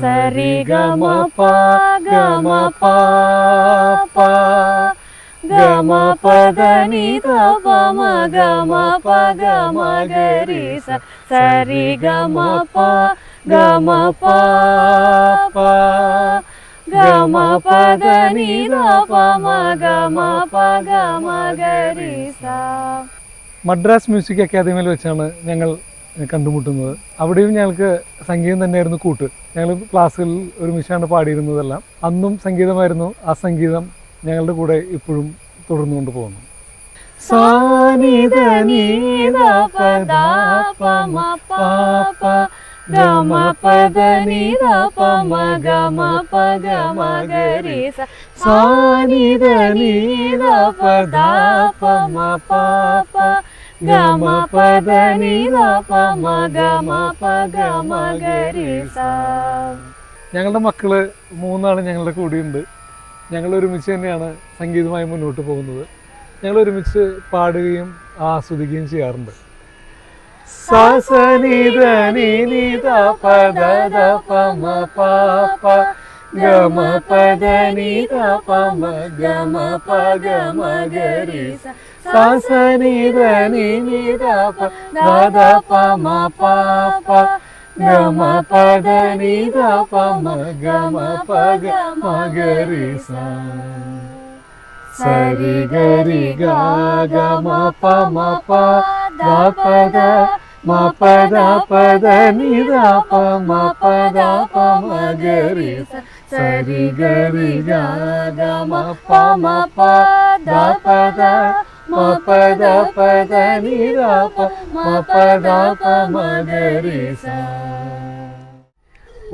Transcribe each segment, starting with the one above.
ധ പ മ ഗമ പ. ഗമ ഗരി സ സരി ഗമ പ. ഗമ പ പ ഗമ പദ നി ധ പ മ ഗമ പ ഗമ ഗരി സ മദ്രാസ് മ്യൂസിക് അക്കാദമിയിൽ വെച്ചാണ് ഞങ്ങൾ കണ്ടുമുട്ടുന്നത്. അവിടെയും ഞങ്ങൾക്ക് സംഗീതം തന്നെയായിരുന്നു കൂട്ട്. ഞങ്ങൾ ക്ലാസ്സുകളിൽ ഒരുമിച്ചാണ് പാടിയിരുന്നതെല്ലാം. അന്നും സംഗീതമായിരുന്നു. ആ സംഗീതം ഞങ്ങളുടെ കൂടെ ഇപ്പോഴും തുടർന്നുകൊണ്ട് പോകുന്നു. സാനിധ നീധ പദ പമ പാപ ഗമ പദ പ പമ ഗമ പ ഗമ ഗരി സ സാനിധ നീധ പദ പമ പാപ നിധ പമ ഗമ പ ഗമ ഗരി സ ഞങ്ങളുടെ മക്കൾ മൂന്നാണ് ഞങ്ങളുടെ കൂടെയുണ്ട് ഞങ്ങൾ ഒരുമിച്ച് തന്നെയാണ് സംഗീതമായി മുന്നോട്ട് പോകുന്നത് ഞങ്ങൾ ഒരുമിച്ച് പാടുകയും ആസ്വദിക്കുകയും ചെയ്യാറുണ്ട് സസനിധ നിനിധ പദ പമ പാപ ग पदा निी गी दानि नि पा गी गरे ग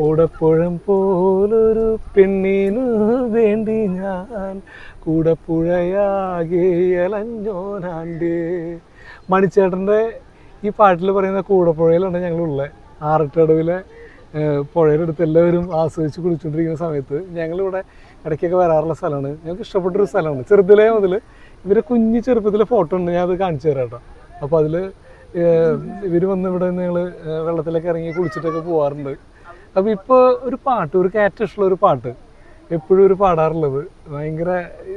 ഓടപ്പുഴം പോലൊരു പെണ്ണിനു വേണ്ടി ഞാൻ കൂടപ്പുഴയാകെ അലഞ്ഞോനാണ്ടേ. മണിച്ചേട്ടന്റെ ഈ പാട്ടിൽ പറയുന്ന കൂടപ്പുഴയിലാണ് ഞങ്ങളുള്ളത് ആറട്ടടവിലെ പുഴയുടെ അടുത്ത് എല്ലാവരും ആസ്വദിച്ച് കുളിച്ചുകൊണ്ടിരിക്കുന്ന സമയത്ത് ഞങ്ങളിവിടെ ഇടയ്ക്കൊക്കെ വരാറുള്ള സ്ഥലമാണ്. ഞങ്ങൾക്ക് ഇഷ്ടപ്പെട്ടൊരു സ്ഥലമാണ്. ചെറുതിലെ മുതൽ ഇവരെ കുഞ്ഞു ചെറുപ്പത്തിലെ ഫോട്ടോ ഉണ്ട്. ഞാൻ അത് കാണിച്ചു തരാം കേട്ടോ. അപ്പോൾ അതിൽ ഇവർ വന്ന് ഇവിടെ ഞങ്ങൾ വെള്ളത്തിലൊക്കെ ഇറങ്ങി കുളിച്ചിട്ടൊക്കെ പോകാറുണ്ട് അപ്പോൾ ഇപ്പോൾ ഒരു പാട്ട് ഒരു കാറ്റിഷ്ടമുള്ള ഒരു പാട്ട് എപ്പോഴും ഒരു പാടാറുള്ളത്. ഭയങ്കര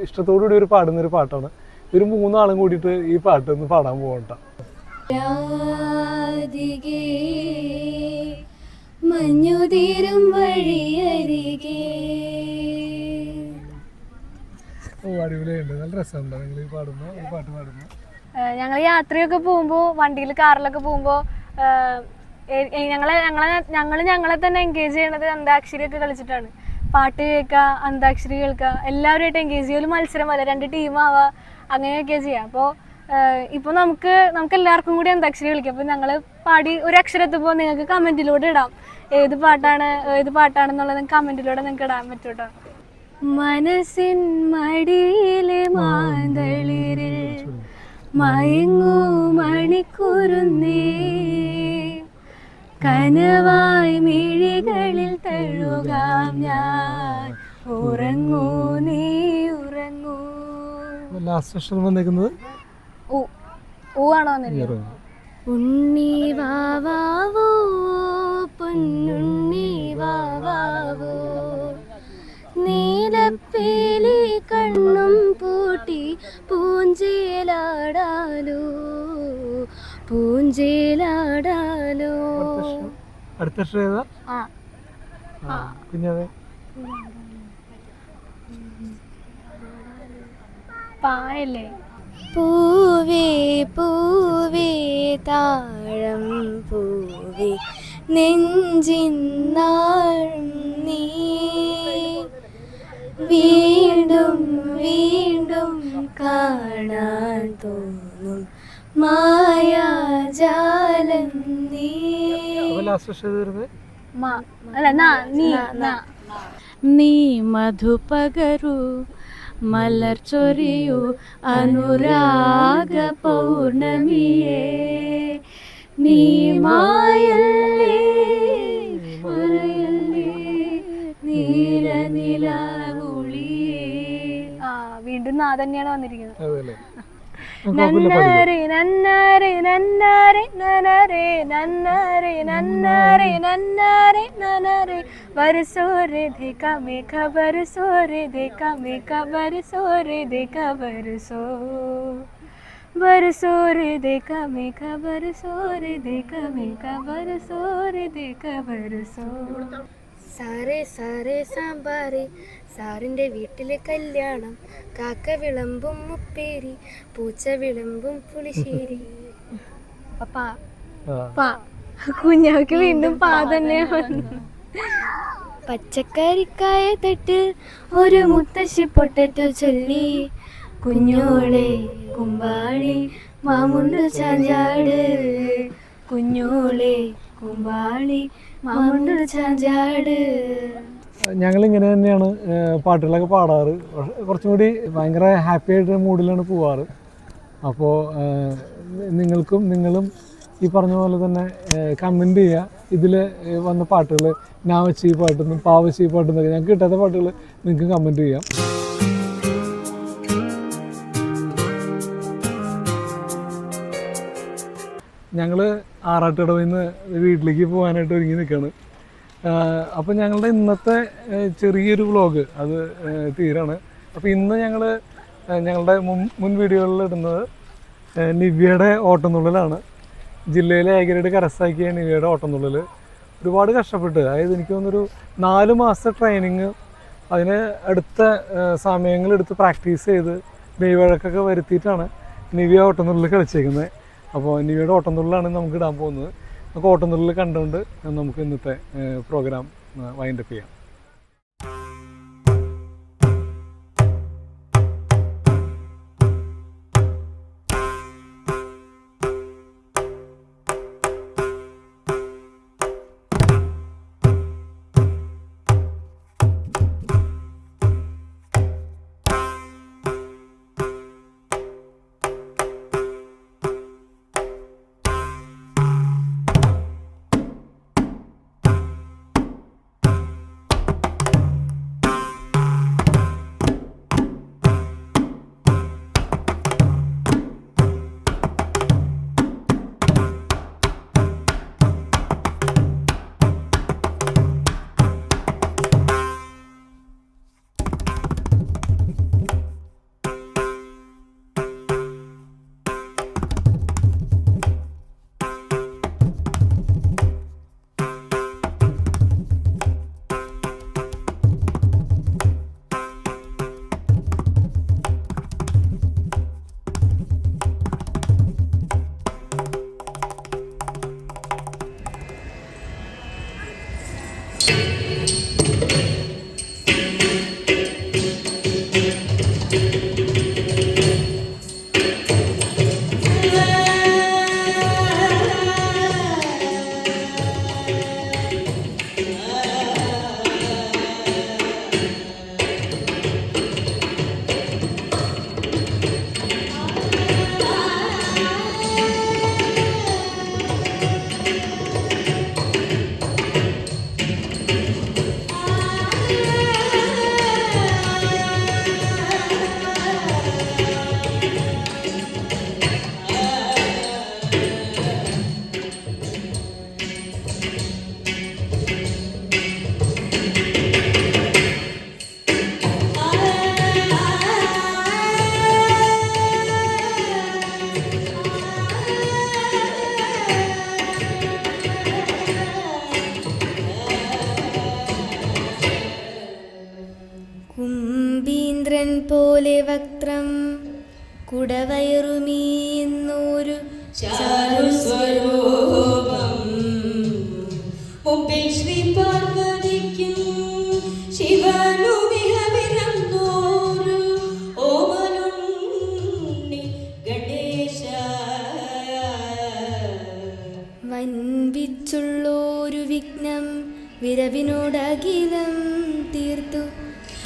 ഇഷ്ടത്തോടുകൂടി ഒരു പാടുന്ന ഒരു പാട്ടാണ്. ഒരു മൂന്നാളും കൂടിയിട്ട് ഈ പാട്ട് ഒന്ന് പാടാൻ പോകണ്ട രാധികേ മഞ്ഞുതീരും വഴിയരികെ. ഞങ്ങൾ യാത്രയൊക്കെ പോകുമ്പോൾ വണ്ടിയിൽ കാറിലൊക്കെ പോകുമ്പോൾ ഞങ്ങളെ ഞങ്ങളെ ഞങ്ങൾ ഞങ്ങളെ തന്നെ എൻഗേജ് ചെയ്യണത് അന്താക്ഷരി ഒക്കെ കളിച്ചിട്ടാണ്. പാട്ട് കേൾക്കുക അന്താക്ഷരി കേൾക്കുക എല്ലാവരുമായിട്ട് എൻഗേജ് ചെയ്യുക ഒരു മത്സരം പോലെ. രണ്ട് ടീമാവുക അങ്ങനെയൊക്കെ ചെയ്യാം. അപ്പോൾ ഇപ്പോൾ നമുക്ക് നമുക്ക് എല്ലാവർക്കും കൂടി അന്താക്ഷരി വിളിക്കാം? അപ്പോൾ ഞങ്ങൾ പാടി ഒരു അക്ഷരം എത്തുമ്പോൾ നിങ്ങൾക്ക് കമന്റിലൂടെ ഇടാം. ഏത് പാട്ടാണ് ഏത് പാട്ടാണെന്നുള്ളത് കമന്റിലൂടെ നിങ്ങൾക്ക് ഇടാൻ പറ്റും കേട്ടോ മനസ്സിൻ മടിയിലെ മാന്തളിരിൽ മയങ്ങൂ മണിക്കൂറുന്നേ കനവായി മിഴികളിൽ തഴുകാം ഞാൻ. ഉറങ്ങൂ നീ ഉറങ്ങൂ. ലാസ്റ്റ് വന്നേക്കുന്നത് ഊ ഊ ആണോ വന്നില്ല ഉണ്ണി വാവാവോ പൊന്നുണ്ണി വാവാവോ. നീലപ്പേലി കണ്ണും പൂട്ടി പൂഞ്ചേലാടാലോ പൂഞ്ചേലാടാലോ. അടുത്ത ശ്രേത കുഞ്ഞാവേ പായല്ലേ? പൂവേ പൂവേ താഴം പൂവേ നെഞ്ചിന്നാഴും നീ. വീണ്ടും വീണ്ടും കാണാൻ തോന്നും മായാജാലം നീ. നീ മധുപകരു മലർ ചൊരിയു അനുരാഗ പൗർണമിയേ. നീ മായല്ലേ മറയല്ലേ നീല ആ വീണ്ടും നാ തന്നെയാണ് വന്നിരിക്കുന്നത് നന്നാരെ നന്നാരെ നന്നാരെ നനരെ നന്നാരെ നന്നാരെ നന്നാരെ നനരെ वर सोर देखा में खबर सोर देखा में खबर सोर देखा वर सो बर सोर देखा में खबर सोर देखा में खबर सोर देखा वर सो सारे सारे सांबारे സാറിന്റെ വീട്ടിലെ കല്യാണം. കാക്ക വിളമ്പും മുപ്പേരി പൂച്ച വിളമ്പും പുളിശ്ശേരി. പപ്പാ. പാ കുഞ്ഞാക്ക് വീണ്ടും പാ തന്നെ പച്ചക്കറിക്കായ തട്ട് ഒരു മുത്തശ്ശി പൊട്ടറ്റോ ചൊല്ലി. കുഞ്ഞോളെ കുമ്പാളി മാമുണ്ട് ചാഞ്ചാട്. കുഞ്ഞോളെ കുമ്പാളി മാമുണ്ട് ചാഞ്ചാട്. ഞങ്ങൾ ഇങ്ങനെ തന്നെയാണ് പാട്ടുകളൊക്കെ പാടാറ്. കുറച്ചും കൂടി ഭയങ്കര ഹാപ്പി ആയിട്ട് മൂഡിലാണ് പോവാറ്. അപ്പോൾ നിങ്ങൾക്കും നിങ്ങളും ഈ പറഞ്ഞ പോലെ തന്നെ കമന്റ് ചെയ്യുക ഇതിൽ വന്ന പാട്ടുകൾ നാവച്ചി പാട്ടെന്നും പാ വെച്ച് ഈ പാട്ടെന്നൊക്കെ ഞങ്ങൾക്ക് കിട്ടാത്ത പാട്ടുകൾ നിങ്ങൾക്ക് കമന്റ് ചെയ്യാം. ഞങ്ങൾ ആറാട്ടിടവിൽ നിന്ന് വീട്ടിലേക്ക് പോകാനായിട്ട് ഒരുങ്ങി നിൽക്കുകയാണ് അപ്പോൾ ഞങ്ങളുടെ ഇന്നത്തെ ചെറിയൊരു വ്ളോഗ് അത് തീരാണ്. അപ്പോൾ ഇന്ന് ഞങ്ങൾ ഞങ്ങളുടെ മുൻ മുൻ വീഡിയോകളിൽ ഇടുന്നത് നിവ്യയുടെ ഓട്ടംതുള്ളലാണ്. ജില്ലയിലെ ഏകരയുടെ കരസ്ഥാക്കിയ നിവ്യയുടെ ഓട്ടംതുള്ളൽ ഒരുപാട് കഷ്ടപ്പെട്ട് അതായത് എനിക്ക് തോന്നുന്നൊരു നാല് മാസത്തെ ട്രെയിനിങ് അതിന് അടുത്ത സമയങ്ങളെടുത്ത് പ്രാക്ടീസ് ചെയ്ത് മെയ്വഴക്കൊക്കെ വരുത്തിയിട്ടാണ് നിവ്യ ഓട്ടംതുള്ളിൽ കളിച്ചേക്കുന്നത്. അപ്പോൾ നിവ്യയുടെ ഓട്ടംതുള്ളിലാണ് നമുക്ക് ഇടാൻ പോകുന്നത്. ഓട്ടംതുള്ളൽ കണ്ടുകൊണ്ട് നമുക്ക് ഇന്നത്തെ പ്രോഗ്രാം വൈൻഡപ്പ് ചെയ്യാം.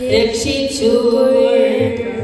If she tour?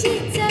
She's.